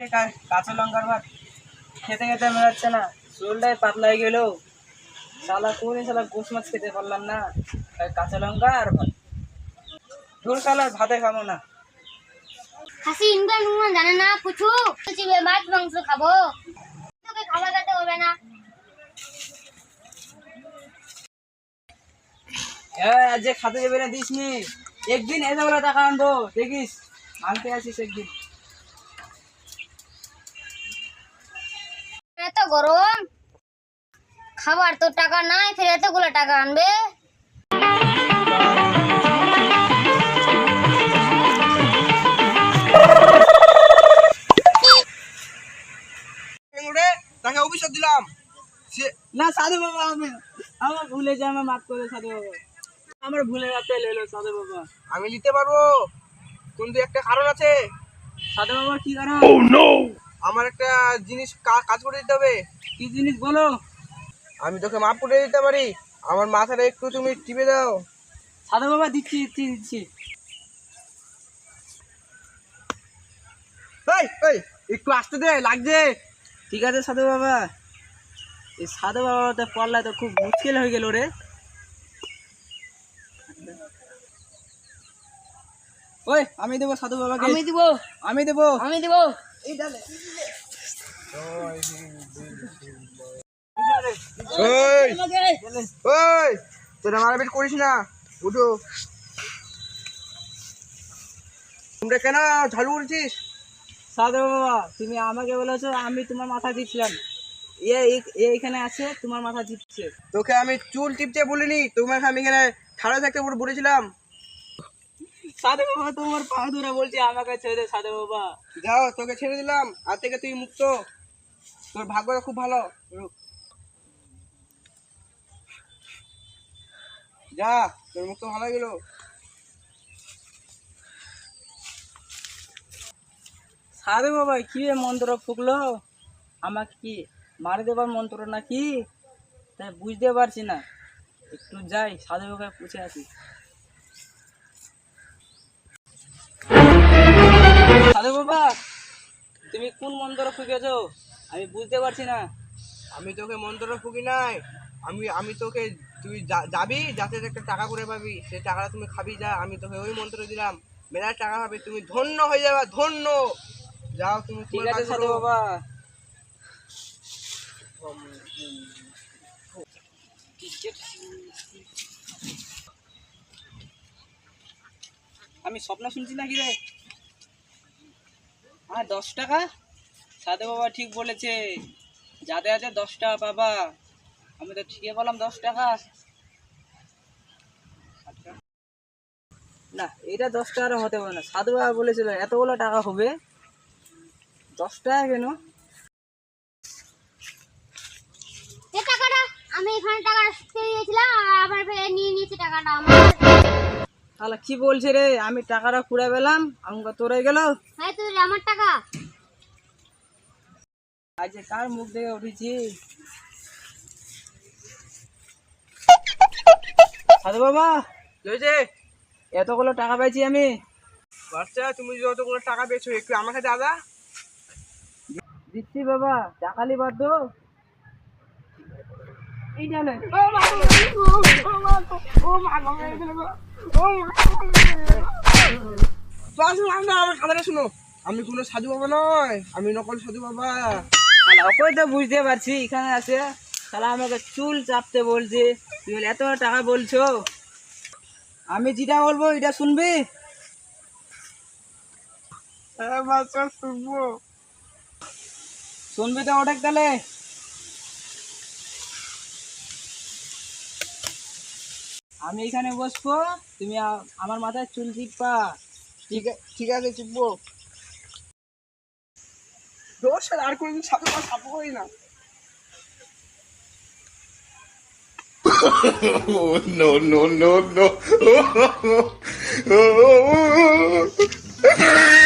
কাঁচা লঙ্কার ভাত? খেতে খেতে হচ্ছে না চুলটাই পাতলা হয়ে গেল। সালা কোনে সালা গোস মাছ খেতে পারলাম না। কাঁচা লঙ্কা আর ভাত। ধুর সালা ভাতে খাব না। খাসি ইনকাম নুন জানে না মাছ মাংস খাব। তোকে খেতে হবে না। আজ যে খাতে যাবে না দিস নি একদিন এসে বলে টাকা আনব দেখিস। আনতে আসিস একদিন। এত গরম? খাবার তো টাকা নাই ফের এতগুলো টাকা আনবে? তাকে অভিশাপ দিলাম। সে না সাধু বাবা আমি আমার ভুলে যে আমার মাফ করে সাধু বাবা। আমার ভুলে সাধু বাবা। আমি নিতে পারব। কিন্তু একটা কারণ আছে। সাধু বাবা কি কারণ? আমার একটা জিনিস কাজ করে দিতে হবে। কি জিনিস বলো? আমি তোকে মাপ করে দিতে পারি। আমার মাথাটা একটু তুমি টিপে দাও। সাধু বাবা দিচ্ছি দিচ্ছি দিচ্ছি। এই এই একটু আসতে দে লাগছে। ঠিক আছে সাধু বাবা। এই সাধু বাবাতে পড়লায় তো খুব মুশকিল হয়ে গেল রে। ওই আমি দেবো সাধু বাবাকে। আমি দিব। আমি দেবো। আমি দিব। তোরা করিস না উঠো তোমরা কেন ঝালু করেছিস সাধু বাবা তুমি আমাকে বলেছ আমি তোমার মাথা দিচ্ছিলাম এ এখানে আছে তোমার মাথা দিচ্ছে তোকে আমি চুল টিপতে বলিনি তোমাকে আমি এখানে ঠাড়া থাকতে বলে- বলেছিলাম সাধু বাবা তোমার পা ধরে বলছি আমাকে ছেড়ে দে সাধু বাবা। যাও তোকে ছেড়ে দিলাম। আর থেকে তুই মুক্ত। তোর ভাগ্যটা খুব ভালো। যা তোর মুক্ত ভালো গেল। সাধু বাবা কি মন্ত্র ফুকলো? আমাকে কি মারে দেবার মন্ত্র নাকি? তাই বুঝতে পারছি না। একটু যাই সাধু বাবাকে পুছে আসি। তুমি কোন মন্ত্র ফুকেছো? আমি বুঝতে পারছি না। আমি তোকে মন্ত্র ফুকি নাই। আমি আমি তোকে তুই যাবি? যাতে একটা টাকা করে পাবি। সেই টাকাটা তুমি খাবি যা। আমি তোকে ওই মন্ত্র দিলাম। মেলা টাকা পাবি তুমি ধন্য হয়ে যাবে ধন্য! যাও তুমি ঠিক আছে সাধু বাবা। আমি স্বপ্ন শুনছি নাকি রে? হ্যাঁ দশ টাকা? সাধু বাবা ঠিক বলেছে। যাতে আছে দশ টাকা বাবা আমি তো ঠিকই বললাম দশ টাকা। না, এটা দশ টাকার হতে পারে না। সাধু বাবা বলেছিল, এতগুলো টাকা হবে। দশ টাকা কেন? টাকাটা আমি এখানে টাকা পেয়ে গেছিলাম আবার নিয়ে নিয়েছি টাকাটা আমার। তাহলে কি বলছে রে? আমি টাকাটা কুড়ে পেলাম আমাকে তোরে গেল। তুই আমার টাকা। আজ যে কার মুখ দেখে উঠেছি? সাধু বাবা হয়েছে এতগুলো টাকা পাইছি আমি। বাচ্চা তুমি যতগুলো টাকা পেয়েছ একটু আমার কাছে দাদা। দিচ্ছি বাবা টাকালি বাদ আমি কোনো সাধু বাবা নয় আমি নকল সাধু বাবা ওকে তো বুঝতে পারছি এখানে আছে তাহলে আমাকে চুল চাপতে বলছে বলে এত টাকা বলছো আমি যেটা বলব এটা শুনবি হ্যাঁ শুনব শুনবি তো ওটা তাহলে আমি এখানে বসবো তুমি আমার মাথায় চুল চিপা ঠিক আছে ঠিক আছে চিপবো। দোষ আর কোনোদিন বাবা সাপো করি না। Oh, no, no, no, no.